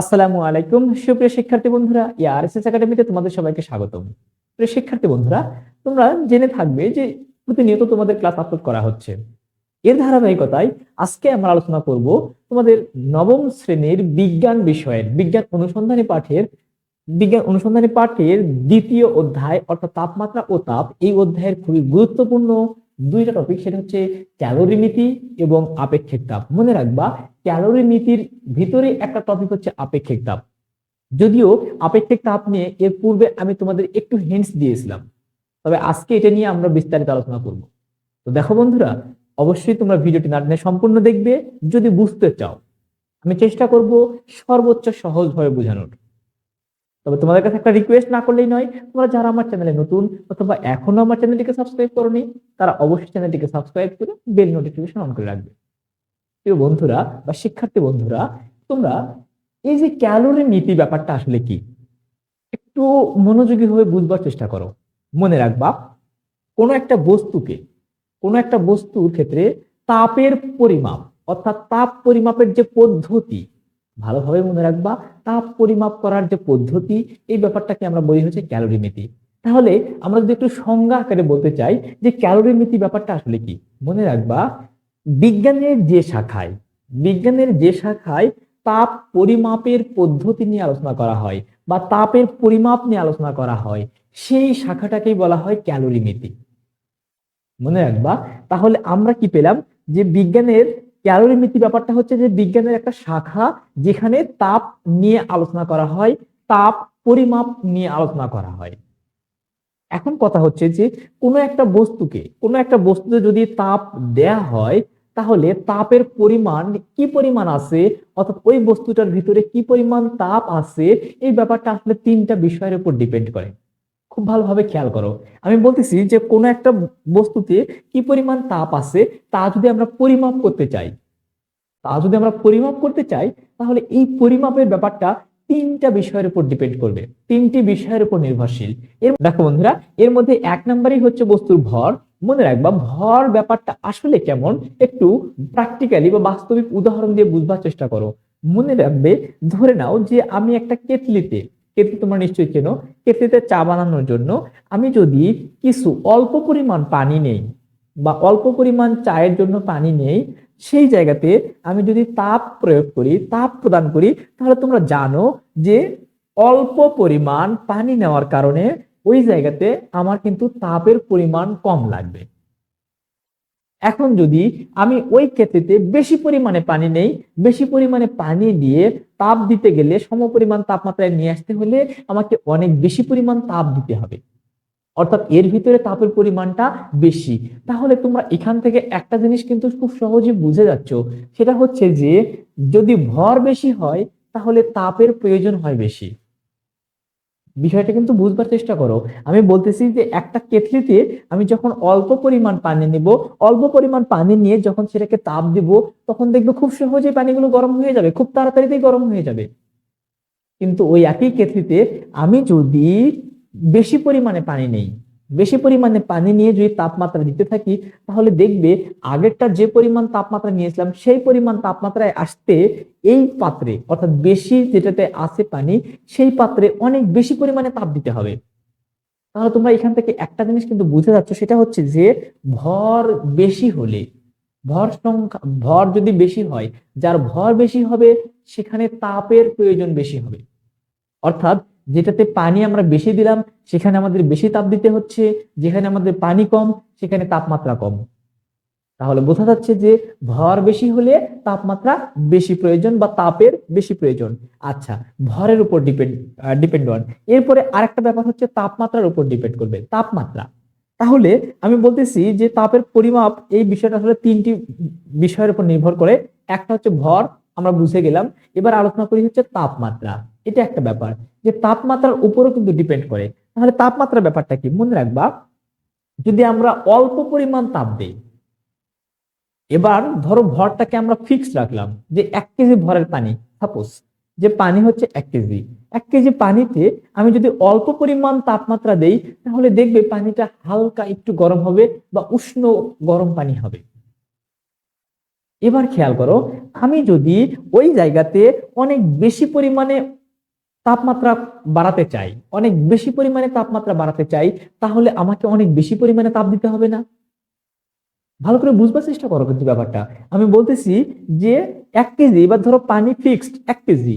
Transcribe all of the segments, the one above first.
আসসালামু আলাইকুম। সুপ্রিয় শিক্ষার্থী বন্ধুরা ইয়ারএসএস একাডেমিতে তোমাদের সবাইকে স্বাগতম। প্রিয় শিক্ষার্থী বন্ধুরা, তোমরা জেনে থাকবে যে প্রতিনিয়ত তোমাদের ক্লাস আপলোড করা হচ্ছে। এর ধারাবাহিকতায় আজকে আমরা আলোচনা করব তোমাদের নবম শ্রেণির বিজ্ঞান বিষয়ের, বিজ্ঞান অনুসন্ধানী পাঠের, বিজ্ঞান অনুসন্ধানী পাঠের দ্বিতীয় অধ্যায়, অর্থাৎ তাপমাত্রা ও তাপ, এই অধ্যায়ের খুবই গুরুত্বপূর্ণ দুইটা টপিক সেটা হচ্ছে ক্যালোরি নীতি এবং আপেক্ষিক তাপ। মনে রাখবা ক্যালোরি নীতির ভিতরে একটা টপিক হচ্ছে আপেক্ষিক তাপ। যদিও আপেক্ষিক তাপ নিয়ে এর পূর্বে আমি তোমাদের একটু হিন্টস দিয়েছিলাম। তবে আজকে এটা নিয়ে আমরা বিস্তারিত আলোচনা করব। তো দেখো বন্ধুরা, অবশ্যই তোমরা ভিডিওটি না সম্পূর্ণ দেখবে। যদি বুঝতে চাও, আমি চেষ্টা করব সর্বোচ্চ সহজভাবে বোঝানোর। তবে তোমাদের কাছে একটা রিকোয়েস্ট না করলেই নয়, তোমরা যারা আমার চ্যানেলে নতুন অথবা এখনও আমার চ্যানেলটিকে সাবস্ক্রাইব করোনি, তারা অবশ্যই চ্যানেলটিকে সাবস্ক্রাইব করে বেল নোটিফিকেশন অন করে রাখবে। প্রিয় বন্ধুরা বা শিক্ষার্থী বন্ধুরা, তোমরা এই যে ক্যালোরি নীতি ব্যাপারটা আসলে কি? একটু মনোযোগী হয়ে বুঝবার চেষ্টা করো। মনে রাখবা, কোনো একটা বস্তুকে, কোনো একটা বস্তুর ক্ষেত্রে তাপের পরিমাপ, অর্থাৎ তাপ পরিমাপের যে পদ্ধতি ভালোভাবে মনে রাখবা। তাপ পরিমাপ করার যে পদ্ধতি, এই ব্যাপারটাকে আমরা বলি হচ্ছে ক্যালোরি মিতি। তাহলে আমরা যদি একটু সংজ্ঞা আকারে বলতে চাই যে ক্যালোরি মিতি ব্যাপারটা আসলে কি? মনে রাখবা, বিজ্ঞানের যে শাখায়, বিজ্ঞানের যে শাখায় তাপ পরিমাপের পদ্ধতি নিয়ে আলোচনা করা হয় বা তাপের পরিমাপ নিয়ে আলোচনা করা হয়, সেই শাখাটাকেই বলা হয় ক্যালোরিমিতি মনে রাখবা, তাহলে আমরা কি পেলাম? যে বিজ্ঞানের ক্যালোরিমিতি ব্যাপারটা হচ্ছে যে বিজ্ঞানের একটা শাখা যেখানে তাপ নিয়ে আলোচনা করা হয়, তাপ পরিমাপ নিয়ে আলোচনা করা হয়। এখন কথা হচ্ছে যে কোনো একটা বস্তুকে, কোনো একটা বস্তুতে যদি তাপ দেয়া হয়, তাহলে তাপের পরিমাণ কি পরিমাণ আছে, অর্থাৎ ওই বস্তুটার ভিতরে কি পরিমাণ তাপ আছে, এই ব্যাপারটা আসলে তিনটা বিষয়ের উপর ডিপেন্ড করে। খুব ভালোভাবে খেয়াল করো। আমি বলতেছি যে কোনো একটা বস্তুতে কি পরিমাণ তাপ আছে, তা যদি আমরা পরিমাপ করতে চাই তা যদি আমরা পরিমাপ করতে চাই, তাহলে এই পরিমাপের ব্যাপারটা তিনটা বিষয়ের উপর ডিপেন্ড করবে। তিনটি বিষয়ের উপর নির্ভরশীল। এর দেখো বন্ধুরা, এর মধ্যে এক নম্বরই হচ্ছে বস্তুর ভর। মনে রাখবা, ভর ব্যাপারটা আসলে কেমন? একটু প্র্যাকটিক্যালি বা বাস্তবিক উদাহরণ দিয়ে বুঝবার চেষ্টা করো। মনে রাখবে, ধরে নাও যে আমি একটা কেতলিতে কেতলি তোমরা নিশ্চয়ই চেনো কেতলিতে চা বানানোর জন্য আমি যদি কিছু অল্প পরিমাণ পানি নেই বা অল্প পরিমাণ চায়ের জন্য পানি নেই সেই জায়গাতে আমি যদি তাপ প্রয়োগ করি, তাপ প্রদান করি, তাহলে তোমরা জানো যে অল্প পরিমাণ পানি নেওয়ার কারণে ওই জায়গাতে আমার কিন্তু তাপের পরিমাণ কম লাগবে। এখন যদি আমি ওই ক্ষেত্রে বেশি পরিমাণে পানি নেই, বেশি পরিমাণে পানি দিয়ে তাপ দিতে গেলে সমপরিমাণ তাপমাত্রায় নিয়ে আসতে হলে আমাকে অনেক বেশি পরিমাণ তাপ দিতে হবে। অর্থাৎ এর ভিতরে তাপের পরিমাণটা বেশি। তাহলে তোমরা এখান থেকে একটা জিনিস কিন্তু খুব সহজে বুঝে যাচ্ছ, সেটা হচ্ছে যে যদি ভর বেশি হয়, তাহলে তাপের প্রয়োজন হয় বেশি। বিষয়টা কিন্তু বুঝবার চেষ্টা করো। আমি বলতেছি যে একটা কেটলিতে আমি যখন অল্প পরিমাণ পানি নিব, অল্প পরিমাণ পানি নিয়ে যখন সেটাকে তাপ দিব, তখন দেখবে খুব সহজেই পানিগুলো গরম হয়ে যাবে, খুব তাড়াতাড়িতেই গরম হয়ে যাবে। কিন্তু ওই একই কেটলিতে আমি যদি বেশি পরিমাণে পানি নেই। বেশি পরিমাণে পানি নিয়ে যদি তাপমাত্রা দিতে থাকি, তাহলে দেখবে আগেরটা যে পরিমাণ তাপমাত্রা নিয়েছিলাম, সেই পরিমাণ তাপমাত্রায় আসতে এই পাত্রে, অর্থাৎ বেশি যেটাতে আছে পানি, সেই পাত্রে অনেক বেশি পরিমাণে তাপ দিতে হবে। তাহলে তোমরা এখান থেকে একটা জিনিস কিন্তু বুঝে যাচ্ছ, সেটা হচ্ছে যে ভর বেশি হলে, ভর সংখ্যা, ভর যদি বেশি হয়, যার ভর বেশি হবে, সেখানে তাপের প্রয়োজন বেশি হবে। অর্থাৎ যেটাতে পানি আমরা বেশি দিলাম, সেখানে আমাদের বেশি তাপ দিতে হচ্ছে, যেখানে আমাদের পানি কম, সেখানে তাপমাত্রা কম। তাহলে বোঝা যাচ্ছে যে ভর বেশি হলে তাপমাত্রা বেশি প্রয়োজন বা তাপের বেশি প্রয়োজন। আচ্ছা ভরের উপর ডিপেন্ড ডিপেন্ড অন এরপরে আরেকটা ব্যাপার হচ্ছে তাপমাত্রার উপর ডিপেন্ড করবে, তাপমাত্রা। তাহলে আমি বলতেছি যে তাপের পরিমাপ এই বিষয়টা আসলে তিনটি বিষয়ের উপর নির্ভর করে। একটা হচ্ছে ভর, আমরা বুঝে গেলাম। এবার আলোচনা করি হচ্ছে তাপমাত্রা। এটা একটা ব্যাপার যে তাপমাত্রার উপরও কিন্তু ডিপেন্ড করে। তাহলে তাপমাত্রার ব্যাপারটা কি? মনে রাখবা, যদি আমরা অল্প পরিমাণ তাপ দেই, এবার ধরো ভরটাকে আমরা ফিক্স রাখলাম যে এক কেজি ভরের পানি সাপোজ যে পানি হচ্ছে এক কেজি এক কেজি পানিতে আমি যদি অল্প পরিমাণ তাপমাত্রা দেই, তাহলে দেখবে পানিটা হালকা একটু গরম হবে বা উষ্ণ গরম পানি হবে। এবার খেয়াল করো, আমি যদি ওই জায়গাতে অনেক বেশি পরিমাণে তাপমাত্রা বাড়াতে চাই, অনেক বেশি পরিমাণে তাপমাত্রা বাড়াতে চাই, তাহলে আমাকে অনেক বেশি পরিমাণে তাপ দিতে হবে না? ভালো করে বুঝবার চেষ্টা করো কিন্তু ব্যাপারটা। আমি বলতেছি যে এক কেজি, এবার ধরো পানি ফিক্সড এক কেজি।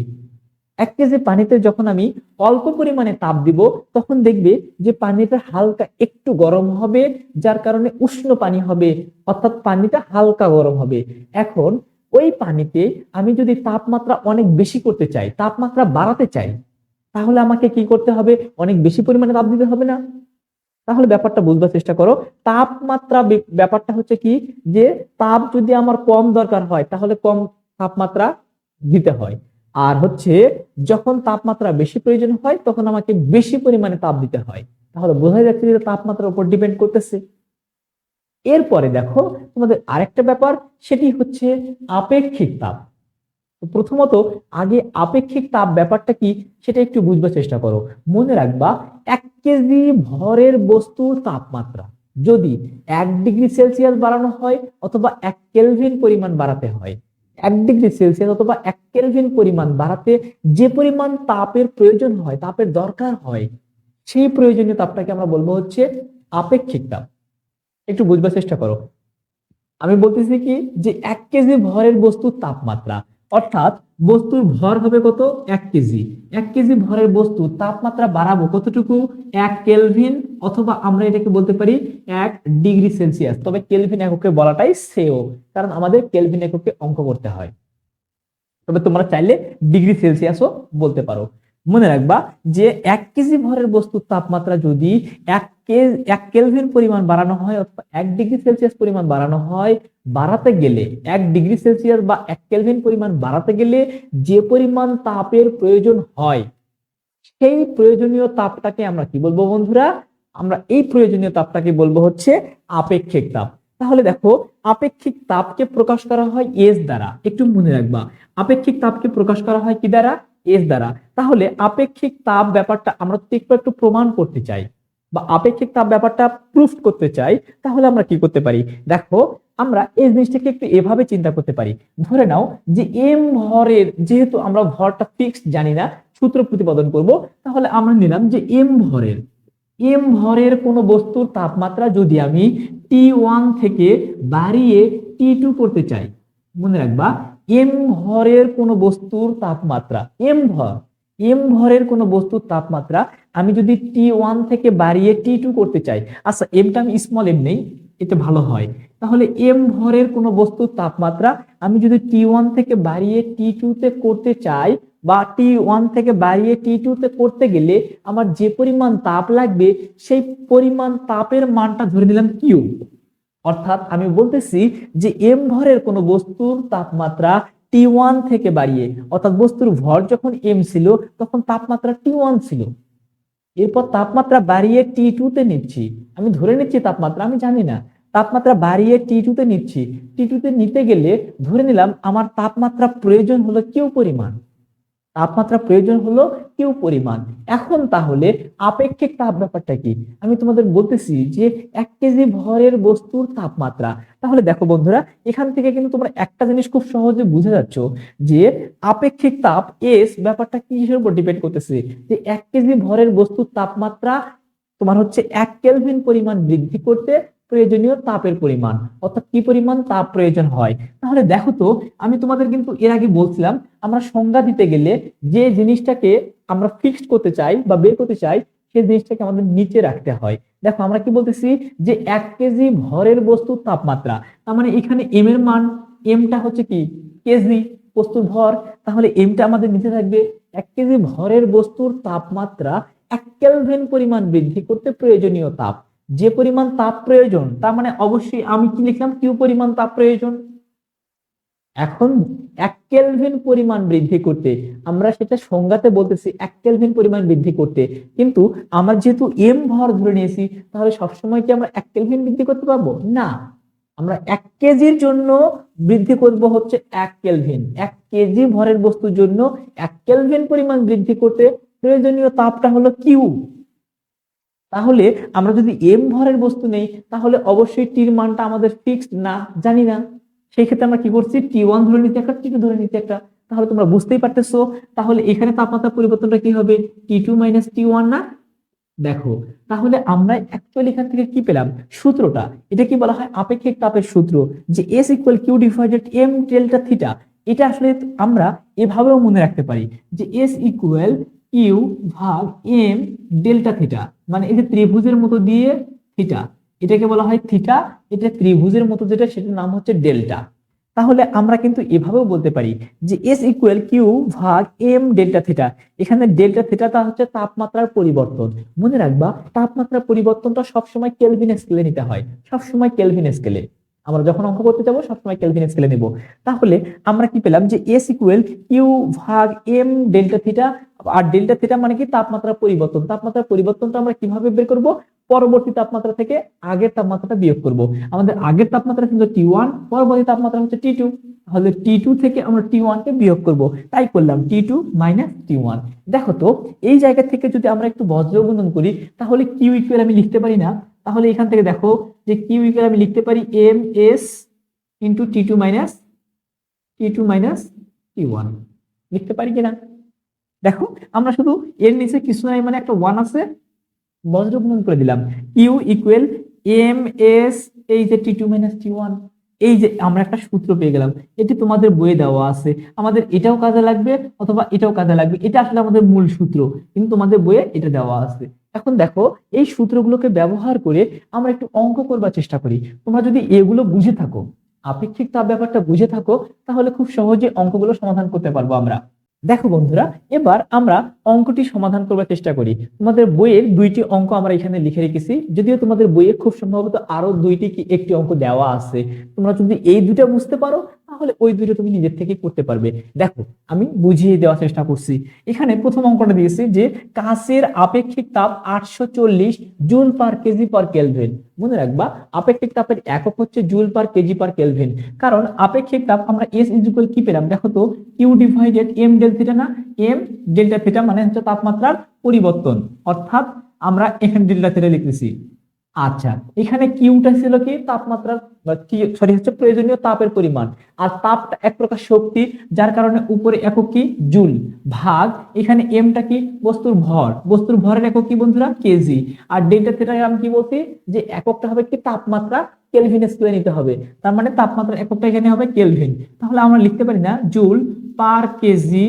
এক কেজি পানিতে যখন আমি অল্প পরিমাণে তাপ দিব, তখন দেখবে যে পানিটা হালকা একটু গরম হবে, যার কারণে উষ্ণ পানি হবে, অর্থাৎ পানিটা হালকা গরম হবে। এখন ওই পানিতে আমি যদি তাপমাত্রা অনেক বেশি করতে চাই, তাপমাত্রা বাড়াতে চাই, তাহলে আমাকে কি করতে হবে? অনেক বেশি পরিমাণে তাপ দিতে হবে না? তাহলে ব্যাপারটা বুঝবার চেষ্টা করো। তাপমাত্রা ব্যাপারটা হচ্ছে কি যে, তাপ যদি আমার কম দরকার হয়, তাহলে কম তাপমাত্রা দিতে হয়। আর হচ্ছে, যখন তাপমাত্রা বেশি প্রয়োজন হয়, তখন আমাকে বেশি পরিমাণে তাপ দিতে হয়। তাহলে বোঝা যাচ্ছে যে তাপমাত্রার উপর ডিপেন্ড করতেছে। এরপরে দেখো, তোমাদের আরেকটা ব্যাপার, সেটি হচ্ছে আপেক্ষিক তাপ। প্রথমত, আগে আপেক্ষিক তাপ ব্যাপারটা কি, সেটা একটু বুঝবার চেষ্টা করো। মনে রাখবা, এক কেজি ভরের বস্তুর তাপমাত্রা, যদি এক ডিগ্রি সেলসিয়াস বাড়ানো হয়, অথবা এক কেলভিন পরিমাণ বাড়াতে হয়। এক ডিগ্রি সেলসিয়াস অথবা এক কেলভিন পরিমাণ বাড়াতে যে পরিমাণ তাপের প্রয়োজন হয়, তাপের দরকার হয়, সেই প্রয়োজনীয় তাপটাকে আমরা বলব হচ্ছে আপেক্ষিক তাপ। একটু বুঝবার চেষ্টা করো। আমি বলতেছি কি যে এক কেজি ভরের বস্তুর তাপমাত্রা, অর্থাৎ বস্তুর ভর হবে কত? এক কেজি। এক কেজি ভরের বস্তু তাপমাত্রা বাড়াবো কতটুকু? এক কেলভিন অথবা আমরা এটাকে বলতে পারি এক ডিগ্রি সেলসিয়াস। তবে কেলভিন এককে বলাটাই সেও, কারণ আমাদের কেলভিন এককে অঙ্ক করতে হয়। তবে তোমরা চাইলে ডিগ্রি সেলসিয়াসও বলতে পারো। মনে রাখবা যে এক কেজি ভরের বস্তুর তাপমাত্রা যদি এক এক কেলভিন পরিমাণ বাড়ানো হয় অথবা এক ডিগ্রি সেলসিয়াস পরিমাণ বাড়ানো হয়, বাড়াতে গেলে, এক ডিগ্রি সেলসিয়াস বা এক কেলভিন পরিমাণ বাড়াতে গেলে যে পরিমাণ তাপের প্রয়োজন হয়, সেই প্রয়োজনীয় তাপটাকে আমরা কি বলব বন্ধুরা? আমরা এই প্রয়োজনীয় তাপটাকে বলব হচ্ছে আপেক্ষিক তাপ। তাহলে দেখো, আপেক্ষিক তাপকে প্রকাশ করা হয় এস দ্বারা। একটু মনে রাখবা, আপেক্ষিক তাপকে প্রকাশ করা হয় কি দ্বারা? এস দ্বারা, তাহলে আপেক্ষিক তাপ ব্যাপারটা আমরা যদি একটু একটু প্রমাণ করতে চাই বা আপেক্ষিক তাপ ব্যাপারটা প্রুফ করতে চাই, তাহলে আমরা কি করতে পারি? দেখো, আমরা এই জিনিসটাকে একটু এভাবে চিন্তা করতে পারি। ধরে নাও যে এম ভরের, যেহেতু আমরা ভরটা ফিক্সড জানি না, সূত্র প্রতিপাদন করব, তাহলে আমরা নিলাম যে এম ভরের এম ভরের কোনো বস্তুর তাপমাত্রা যদি আমি টি ওয়ান থেকে বাড়িয়ে টি টু করতে চাই, মনে রাখবা এম ভরের কোনো বস্তুর তাপমাত্রা, এম ভর, এম ভরের কোনো বস্তুর তাপমাত্রা আমি যদি টি ওয়ান থেকে বাড়িয়ে টি টু করতে চাই আচ্ছা এমটা আমি স্মল এম নেই এটা ভালো হয়। তাহলে এম ভরের কোনো বস্তুর তাপমাত্রা আমি যদি টি ওয়ান থেকে বাড়িয়ে টি টু তে করতে চাই বা টি ওয়ান থেকে বাড়িয়ে টি টু তে করতে গেলে আমার যে পরিমাণ তাপ লাগবে, সেই পরিমাণ তাপের মানটা ধরে নিলাম কিউ অর্থাৎ আমি বলতেছি যে এম ভরের কোনো বস্তুর তাপমাত্রা টি ওয়ান থেকে বাড়িয়ে, অর্থাৎ বস্তুর ভর যখন এম ছিল, তখন তাপমাত্রা টি ওয়ান ছিল। এরপর তাপমাত্রা বাড়িয়ে টি টু তে নিচ্ছি। আমি ধরে নিচ্ছি তাপমাত্রা, আমি জানি না। তাপমাত্রা বাড়িয়ে টি টু তে নিচ্ছি। টি টু তে নিতে গেলে ধরে নিলাম আমার তাপমাত্রা প্রয়োজন হলো কেউ পরিমাণ। তাপমাত্রা প্রয়োজন হলো কিউ পরিমাণ। এখন তাহলে আপেক্ষিক তাপ ব্যাপারটা কি? আমি তোমাদের বলতেছি যে এক কেজি ভরের বস্তুর তাপমাত্রা। তাহলে দেখো বন্ধুরা, এখান থেকে কিন্তু তোমরা একটা জিনিস খুব সহজে বুঝে যাচ্ছ যে আপেক্ষিক তাপ এস ব্যাপারটা কি কিসের উপর ডিপেন্ড করতেছে? যে এক কেজি ভরের বস্তুর তাপমাত্রা তোমার হচ্ছে এক কেলভিন পরিমাণ বৃদ্ধি করতে প্রয়োজনীয় তাপের পরিমাণ, অর্থাৎ কি পরিমাণ তাপ প্রয়োজন হয়। তাহলে দেখো তো, আমি তোমাদের কিন্তু এর আগে বলছিলাম, আমরা সংজ্ঞা দিতে গেলে যে জিনিসটাকে আমরা ফিক্সড করতে চাই বা বের করতে চাই সেই জিনিসটাকে আমাদের নিচে রাখতে হয়। দেখো, আমরা কি বলতেছি যে এক কেজি ভরের বস্তুর তাপমাত্রা, তার মানে এখানে এম এর মান এমটা হচ্ছে কি? কেজি বস্তুর ভর। তাহলে এমটা আমাদের নিচে থাকবে। এক কেজি ভরের বস্তুর তাপমাত্রা, এক কেলভিন পরিমাণ বৃদ্ধি করতে প্রয়োজনীয় তাপ। যে পরিমাণ তাপ প্রয়োজন, তার মানে অবশ্যই আমি কি লিখলাম? কিউ পরিমাণ তাপ প্রয়োজন? এখন এক কেলভিন পরিমাণ বৃদ্ধি করতে, আমরা সেটা সংজ্ঞাতে বলতেছি এক কেলভিন পরিমাণ বৃদ্ধি করতে। কিন্তু আমরা যেহেতু এম ভর ধরে নিয়েছি, তাহলে সবসময় কি আমরা এক কেলভিন বৃদ্ধি করতে পারব? না। আমরা এক কেজির জন্য বৃদ্ধি করব হচ্ছে এক কেলভিন। এক কেজি ভরের বস্তুর জন্য এক কেলভিন পরিমাণ বৃদ্ধি করতে প্রয়োজনীয় তাপটা হলো কিউ। তাহলে আমরা যদি এম ভরের বস্তু নেই, তাহলে অবশ্যই টির মানটা আমাদের ফিক্সড না, জানি না। সেই ক্ষেত্রে আমরা কি করছি? টি ওয়ান ধরে নিতে একটা টি টু ধরে নিতে একটা। তাহলে তোমরা বুঝতেই পারতেছো। তাহলে এখানে তাপমাত্রা পরিবর্তনটা কি হবে? T two minus T one না? দেখো, তাহলে আমরা অ্যাকচুয়ালি এখান থেকে কি পেলাম? সূত্রটা। এটা কি বলা হয়? আপেক্ষিক তাপের সূত্র। যে S equal Q divided M delta theta এটা আসলে আমরা এভাবেও মনে রাখতে পারি। যে এস ইকুয়াল কিউ ভাগ এম ডেল্টা থিটা মানে এই যে ত্রিভুজের মতো দিয়ে থিটা, এটাকে বলা হয় থিটা, এটা ত্রিভুজের মতো যেটা, সেটার নাম হচ্ছে ডেল্টা। তাহলে আমরা কিন্তু এভাবেও বলতে পারি যে এস ইকুয়াল কিউ ভাগ এম ডেল্টা থিটা, এখানে ডেল্টা থিটাটা হচ্ছে তাপমাত্রার পরিবর্তন। মনে রাখবা, তাপমাত্রার পরিবর্তনটা সবসময় কেলভিন স্কেলে নিতে হয়, সবসময় কেলভিন স্কেলে। আমরা যখন অঙ্ক করতে যাব, সবসময় কেলভিন স্কেলে নেব। তাহলে আমরা কি পেলাম যে এস ইকুয়াল কিউ ভাগ এম ডেল্টা থিটা আর ডেল্টা থিটা মানে কি? তাপমাত্রা পরিবর্তন। তাপমাত্রার পরিবর্তনটা আমরা কীভাবে বের করব? পরবর্তী তাপমাত্রা থেকে আগের তাপমাত্রাটা বিয়োগ করব। আমাদের আগের তাপমাত্রা কিন্তু টি ওয়ান পরবর্তী তাপমাত্রা হচ্ছে টি টু তাহলে টি টু থেকে আমরা টি ওয়ান কে বিয়োগ করব। তাই করলাম T two minus T one দেখো তো, এই জায়গা থেকে যদি আমরা একটু বজ্রবন্ধন করি, তাহলে কিউ ইকুয়াল আমি লিখতে পারি না। তাহলে এখান থেকে দেখো যে কিউ ইকুয়াল আমি লিখতে পারি M S into T two minus T two minus T one লিখতে পারি কিনা? দেখো, আমরা শুধু এর নিচে কিছু নাই মানে একটা ওয়ান আছে বজ্রগুণন করে দিলাম। ইউ ইকুয়াল এম এস এই যে T two minus T one এই যে আমরা একটা সূত্র পেয়ে গেলাম, এটি তোমাদের বইয়ে দেওয়া আছে। আমাদের এটাও কাজে লাগবে, অথবা এটাও কাজে লাগবে, এটা আসলে আমাদের মূল সূত্র, কিন্তু তোমাদের বইয়ে এটা দেওয়া আছে। এখন দেখো, এই সূত্রগুলোকে ব্যবহার করে আমরা একটু অঙ্ক করবার চেষ্টা করি। তোমরা যদি এগুলো বুঝে থাকো, আপেক্ষিক তাপ ব্যাপারটা বুঝে থাকো, তাহলে খুব সহজে অঙ্কগুলো সমাধান করতে পারব আমরা। দেখো বন্ধুরা, এবার আমরা অঙ্কটি সমাধান করবার চেষ্টা করি। তোমাদের বইয়ের দুইটি অঙ্ক আমরা এখানে লিখে রেখেছি। যদিও তোমাদের বইয়ে খুব সম্ভবত আরও দুইটি কি একটি অঙ্ক দেওয়া আছে। তোমরা যদি এই দুইটা বুঝতে পারো তাহলে ওই দুইটা তুমি নিজের থেকে করতে পারবে। দেখো, আমি বুঝিয়ে দেওয়ার চেষ্টা করছি। এখানে প্রথম অঙ্কটা দিয়েছি যে কাঁচের আপেক্ষিক তাপ আটশো চল্লিশ joule per KG per kelvin. মনে রাখবা, আপেক্ষিক তাপের একক হচ্ছে জুল পার কেজি পার কেলভেন। কারণ আপেক্ষিক তাপ আমরা এস ইজুকাল কি পেলাম? দেখো তো Q divided M del theta না এম ডেল্টা থিটা মানে হচ্ছে তাপমাত্রার পরিবর্তন। অর্থাৎ আমরা এখানে ডেল্টা থিটা লিখতেছি। আচ্ছা এখানে কিউটা ছিল কি? তাপমাত্রার সরি হচ্ছে প্রয়োজনীয় তাপের পরিমাণ। আর তাপটা এক প্রকার শক্তি, যার কারণে উপরে একক কি? জুল। ভাগ, এখানে এমটা কি? বস্তুর ভর। বস্তুর ভরের একক কি, বন্ধুরা? কেজি আর ডেল্টা থিটা আমি কি বলছি? যে এককটা হবে কি? তাপমাত্রা কেলভিন স্কেলে নিতে হবে। তার মানে তাপমাত্রা এককটা এখানে হবে কেলভিন তাহলে আমরা লিখতে পারি না, joule per KG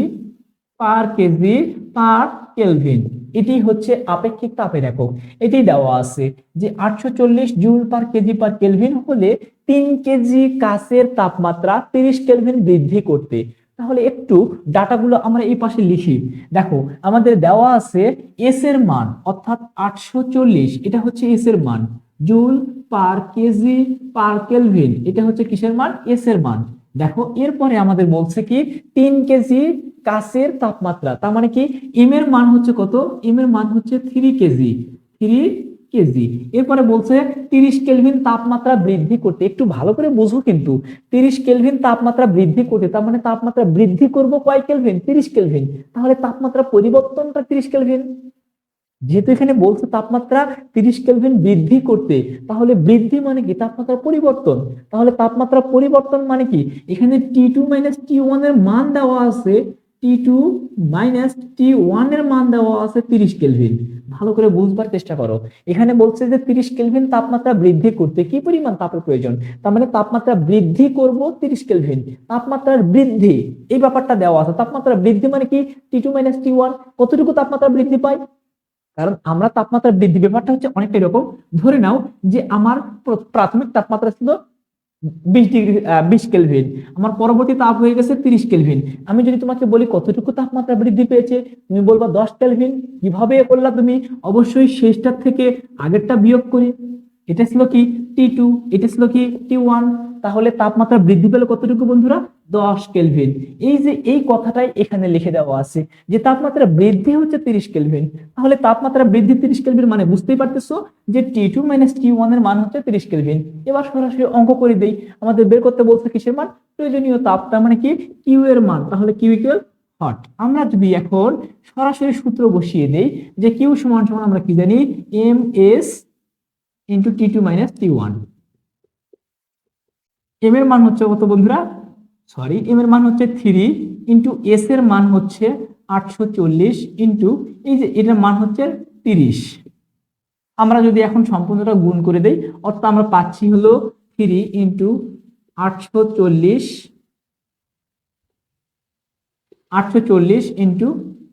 per KG per kelvin এটি হচ্ছে আপেক্ষিক তাপের একক। এটি দেওয়া আছে যে আটশো চল্লিশ joule per KG per kelvin হলে তিন কেজি কাঁচের তাপমাত্রা তিরিশ কেলভিন বৃদ্ধি করতে। তাহলে একটু ডাটাগুলো আমরা এই পাশে লিখি। দেখো, আমাদের দেওয়া আছে এস এর মান, অর্থাৎ আটশো চল্লিশ, এটা হচ্ছে এস এর মান। Joule per KG per kelvin, এটা হচ্ছে কিসের মান? এস এর মান। দেখো, এরপরে আমাদের বলছে কি, তিন কেজি কাঁচের তাপমাত্রা, তার মানে কি? এম এর মান হচ্ছে কত? এম এর মান হচ্ছে থ্রি কেজি থ্রি কেজি এরপরে বলছে তিরিশ কেলভিন তাপমাত্রা বৃদ্ধি করতে, একটু ভালো করে বুঝো কিন্তু। তিরিশ কেলভিন তাপমাত্রা বৃদ্ধি করতে, তার মানে তাপমাত্রা বৃদ্ধি করব কয় কেলভিন তিরিশ কেলভিন তাহলে তাপমাত্রা পরিবর্তনটা তিরিশ কেলভিন যেহেতু এখানে বলছে তাপমাত্রা তিরিশ কেলভিন বৃদ্ধি করতে, তাহলে বৃদ্ধি মানে কি? তাপমাত্রা পরিবর্তন। তাহলে তাপমাত্রা পরিবর্তন মানে কি? এখানে টি টু মাইনাস টি ওয়ানের মান দেওয়া আছে টি টু মাইনাস টি ওয়ানের মান দেওয়া আছে তিরিশ কেলভিন ভালো করে বুঝবার চেষ্টা করো। এখানে বলছে যে তিরিশ কেলভিন তাপমাত্রা বৃদ্ধি করতে কি পরিমাণ তাপের প্রয়োজন? তার মানে তাপমাত্রা বৃদ্ধি করব তিরিশ কেলভিন তাপমাত্রার বৃদ্ধি, এই ব্যাপারটা দেওয়া আছে। তাপমাত্রা বৃদ্ধি মানে কি? T two minus T one কতটুকু তাপমাত্রা বৃদ্ধি পায়? কারণ আমরা তাপমাত্রা বৃদ্ধি ব্যাপারটা হচ্ছে অনেকটা এরকম। ধরে নাও যে আমার প্রাথমিক তাপমাত্রা ছিল বিশ ডিগ্রি বিশ কেলভিন। আমার পরবর্তী তাপ হয়ে গেছে তিরিশ কেলভিন। আমি যদি তোমাকে বলি কতটুকু তাপমাত্রা বৃদ্ধি পেয়েছে, তুমি বলবা দশ কেলভিন। কীভাবে করলা তুমি? অবশ্যই শেষটার থেকে আগেরটা বিয়োগ করি। এটা ছিল কি? টি টু এটা ছিল কি? টি ওয়ান তাহলে তাপমাত্রা বৃদ্ধি পেল কতটুকু বন্ধুরা? দশ কেলভিন এই যে এই কথাটাই এখানে লিখে দেওয়া আছে যে তাপমাত্রা বৃদ্ধি হচ্ছে তিরিশ কেলভিন তাহলে তাপমাত্রা বৃদ্ধি তিরিশ কেলভিন মানে বুঝতেই পারতেছো যে টি টু মাইনাস টি ওয়ানের মান হচ্ছে তিরিশ কেলভিন এবার সরাসরি অঙ্ক করে দেই। আমাদের বের করতে বলছে কিসের মান? প্রয়োজনীয় তাপ তার মানে কি? কিউ এর মান। তাহলে কিউ ইকুয়াল হট আমরা যদি এখন সরাসরি সূত্র বসিয়ে দেই যে কিউ সমান সমান আমরা কি জানি? M S into T two minus T one M এর মান হচ্ছে কত বন্ধুরা? সরি এম এর মান হচ্ছে থ্রি ইন্টু এস এর মান হচ্ছে আটশো চল্লিশ ইন্টু এই যে এটার মান হচ্ছে তিরিশ। আমরা যদি এখন সম্পূর্ণটা গুণ করে দেই, অর্থাৎ আমরা পাচ্ছি হলো থ্রি ইন্টু আটশো চল্লিশ আটশো চল্লিশ ইন্টু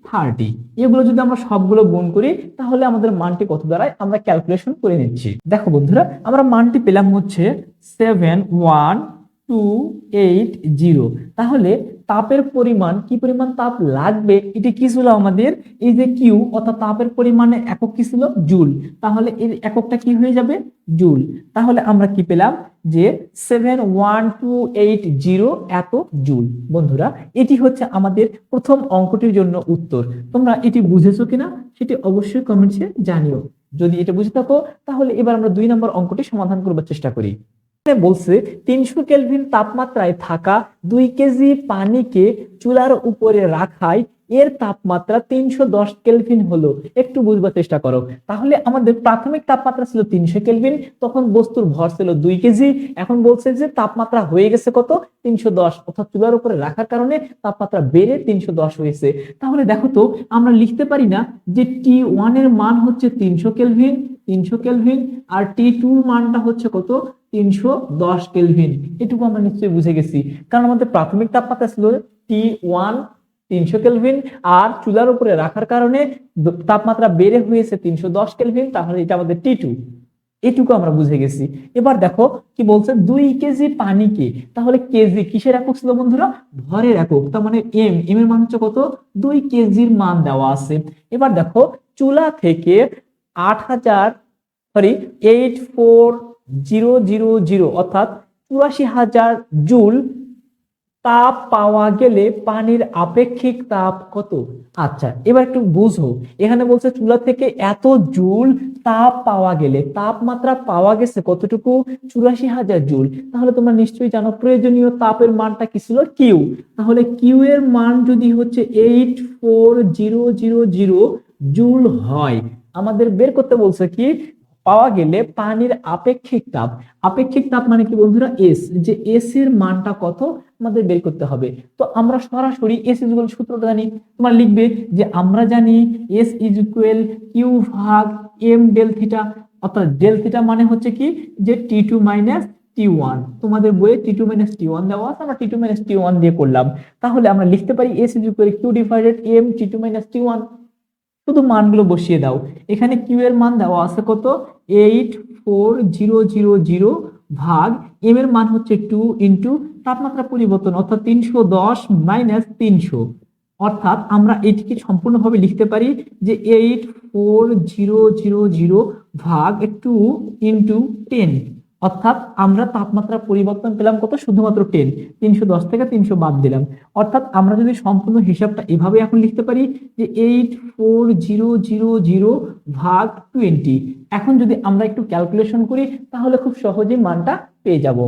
থার্টি এগুলো যদি আমরা সবগুলো গুণ করি, তাহলে আমাদের মানটি কত দাঁড়ায়? আমরা ক্যালকুলেশন করে নিচ্ছি। দেখো বন্ধুরা, আমরা মানটি পেলাম হচ্ছে seven one two eight zero তাহলে তাপের পরিমাণ, কি পরিমাণ তাপ লাগবে? এটি কি ছিল আমাদের? এই যে কিউ অর্থাৎ তাপের পরিমাণে একক কি ছিল? জুল। তাহলে এর এককটা কি হয়ে যাবে? জুল। তাহলে আমরা কি পেলাম? যে seven one two eight zero এত জুল। বন্ধুরা, এটি হচ্ছে আমাদের প্রথম অঙ্কটির জন্য উত্তর। তোমরা এটি বুঝেছ কিনা, সেটি অবশ্যই কমেন্টসে জানিও। যদি এটা বুঝে থাকো, তাহলে এবার আমরা দুই নম্বর অঙ্কটি সমাধান করবার চেষ্টা করি। বলছে তিনশো কেলভিন তাপমাত্রায় থাকা দুই কেজি পানিকে চুলার উপরে রাখায় এর তাপমাত্রা তিনশো দশ কেলভিন হলো। একটু বুঝবার চেষ্টা করো। তাহলে আমাদের প্রাথমিক তাপমাত্রা ছিল তিনশো কেলভিন, তখন বস্তুর ভর ছিল দুই কেজি। এখন বলছে যে তাপমাত্রা হয়ে গেছে কত? তিনশো দশ। অর্থাৎ চুলার উপরে রাখার কারণে তাপমাত্রা বেড়ে তিনশো দশ হয়েছে। তাহলে দেখো তো, আমরা লিখতে পারি না যে টি ওয়ানের মান হচ্ছে তিনশো কেলভিন তিনশো কেলভিন, আর টি টু মানটা হচ্ছে কত? তিনশো দশ কেলভিন। এটুকু আমরা নিশ্চয়ই বুঝে গেছি। কারণ আমাদের প্রাথমিক তাপমাত্রা ছিল টি ওয়ান তিনশো কেলভিন আর চুলার উপরে রাখার কারণে তাপমাত্রা বেড়ে হয়েছে তিনশো দশ কেলভিন তাহলে এটা আমাদের টি টু এটুকু আমরা বুঝে গেছি। এবার দেখো কি বলছে, দুই কেজি পানিকে, তাহলে কেজি কিসের একক ছিল বন্ধুরা? ভরের একক, তার মানে এম এম এর মান হচ্ছে কত? দুই কেজির মান দেওয়া আছে। এবার দেখো, চুলা থেকে আট হাজার sorry eight four zero zero zero অর্থাৎ চুরাশি হাজার জুল তাপ পাওয়া গেলে পানির আপেক্ষিক তাপ কত? আচ্ছা এবার একটু বুঝো। এখানে বলছে চুলা থেকে এত জুল তাপ পাওয়া গেলে, তাপমাত্রা পাওয়া গেছে কতটুকু? চুরাশি হাজার জুল। তাহলে তোমরা নিশ্চয়ই জানো প্রয়োজনীয় তাপের মানটা কি ছিল? কিউ তাহলে কিউ এর মান যদি হচ্ছে eight four zero zero zero joule হয়, আমাদের বের করতে বলছে কি? পাওয়া গেলে পানির আপেক্ষিক তাপ। আপেক্ষিক তাপ মানে কি বন্ধুরা? এস যে এস এর মানটা কত? আমাদের বের করতে হবে। তো আমরা সরাসরি এস ইকুয়াল সূত্রটা জানি। তোমরা লিখবে যে আমরা জানি এস ইজ ইকুয়াল কিউ ভাগ এম ডেল থিটা অর্থাৎ ডেল থিটা মানে হচ্ছে কি? যে T two minus T one তোমাদের বইয়ে T two minus T one দেওয়া আছে, আমরা T two minus T one দিয়ে করলাম। তাহলে আমরা লিখতে পারি S is equal Q divided M T two minus T one শুধু মানগুলো বসিয়ে দাও। এখানে কিউ এর মান দেওয়া আছে কত? Eight four zero zero zero ভাগ এম এর মান হচ্ছে টু ইন্টু তাপমাত্রা পরিবর্তন, অর্থাৎ তিনশো দশ মাইনাস তিনশো। অর্থাৎ আমরা এটিকে সম্পূর্ণভাবে লিখতে পারি যে eight four zero zero zero ভাগ টু ইন্টু টেন অর্থাৎ আমরা তাপমাত্রা পরিবর্তন পেলাম কত? শুধুমাত্র টেন তিনশো দশ থেকে তিনশো বাদ দিলাম। অর্থাৎ আমরা যদি সম্পূর্ণ হিসাবটা এভাবে এখন লিখতে পারি যে eight four zero zero zero ভাগ টোয়েন্টি এখন যদি আমরা একটু ক্যালকুলেশন করি, তাহলে খুব সহজেই মানটা পেয়ে যাব।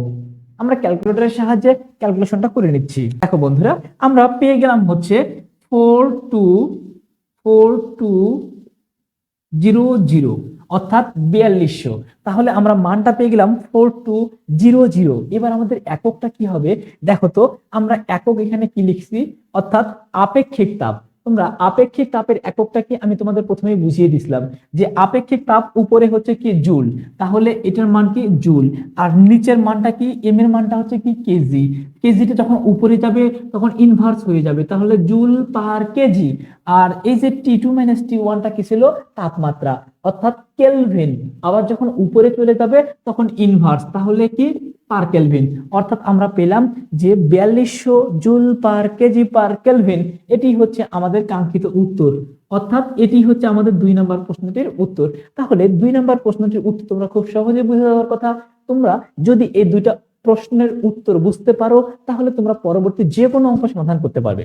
আমরা ক্যালকুলেটরের সাহায্যে ক্যালকুলেশনটা করে নিচ্ছি। দেখো বন্ধুরা, আমরা পেয়ে গেলাম হচ্ছে four two four two zero zero অর্থাৎ বিয়াল্লিশশো। তাহলে আমরা মানটা পেয়ে গেলাম ফোর টু জিরো জিরো এবার আমাদের এককটা কি হবে? দেখো তো, আমরা একক এখানে কি লিখছি? অর্থাৎ আপেক্ষিক তাপ। তোমরা আপেক্ষিক তাপের এককটা কি আমি তোমাদের প্রথমেই বুঝিয়ে দিছিলাম যে আপেক্ষিক তাপ উপরে হচ্ছে কি জুল, তাহলে এটার মান কি জুল? আর নিচের মানটা কি? এম এর মানটা হচ্ছে কি কেজি কেজিটা যখন উপরে যাবে, তখন ইনভার্স হয়ে যাবে, তাহলে জুল পার কেজি আর এই যে টি টু মাইনাস টি ওয়ানটা কি ছিল? তাপমাত্রা, অর্থাৎ কেলভিন আবার যখন উপরে চলে যাবে, তখন ইনভার্স তাহলে কি? পার কেলভিন অর্থাৎ আমরা পেলাম যে বিয়াল্লিশশো joule per KG per kelvin এটি হচ্ছে আমাদের কাঙ্ক্ষিত উত্তর। অর্থাৎ এটি হচ্ছে আমাদের দুই নম্বর প্রশ্নটির উত্তর। তাহলে দুই নম্বর প্রশ্নটির উত্তর তোমরা খুব সহজে বুঝে যাওয়ার কথা। তোমরা যদি এই দুইটা প্রশ্নের উত্তর বুঝতে পারো, তাহলে তোমরা পরবর্তী যে কোনো অঙ্ক সমাধান করতে পারবে।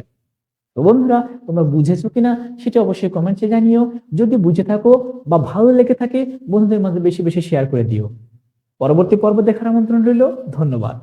তো বন্ধুরা, তোমরা বুঝেছ কিনা সেটা অবশ্যই কমেন্টসে জানিও। যদি বুঝে থাকো বা ভালো লেগে থাকে, বন্ধুদের মাঝে বেশি বেশি শেয়ার করে দিও। পরবর্তী পর্ব দেখার আমন্ত্রণ রইল ধন্যবাদ।